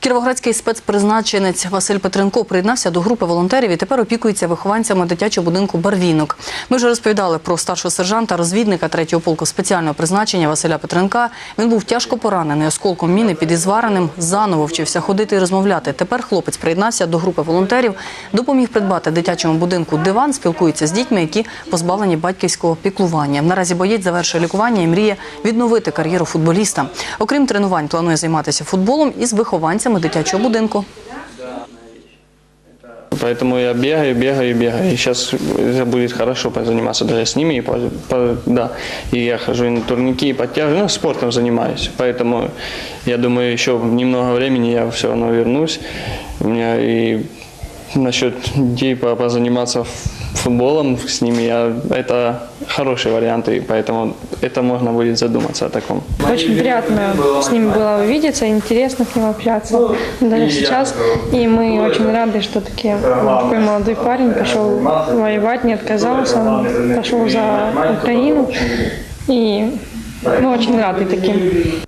Кіровоградський спецпризначенець Василь Петренко приєднався до групи волонтерів і тепер опікується вихованцями дитячого будинку Барвінок. Ми вже розповідали про старшого сержанта, розвідника третього полку спеціального призначення Василя Петренка. Він був тяжко поранений осколком міни під Ізвареним, заново вчився ходити і розмовляти. Тепер хлопець приєднався до групи волонтерів, допоміг придбати дитячому будинку диван, спілкується з дітьми, які позбавлені батьківського піклування. Наразі боєць завершує лікування і мріє відновити кар'єру футболіста. Окрім тренувань, планує займатися футболом із вихованцями дитячого будинку. Поэтому я бегаю, бегаю, бегаю. И сейчас будет хорошо позаниматься даже с ними. И, по- по- да. и я хожу на турники, и подтяжку, ну, спортом занимаюсь. Поэтому я думаю, еще немного времени я все равно вернусь. У меня и насчет детей по- позаниматься футболом с ними, я, это хороший вариант, и поэтому это можно будет задуматься о таком. Очень приятно с ним было увидеться, интересно с ним общаться даже сейчас. И мы очень рады, что таки такой молодой парень пошел воевать, не отказался, он пошел за Украину. И мы очень рады таким.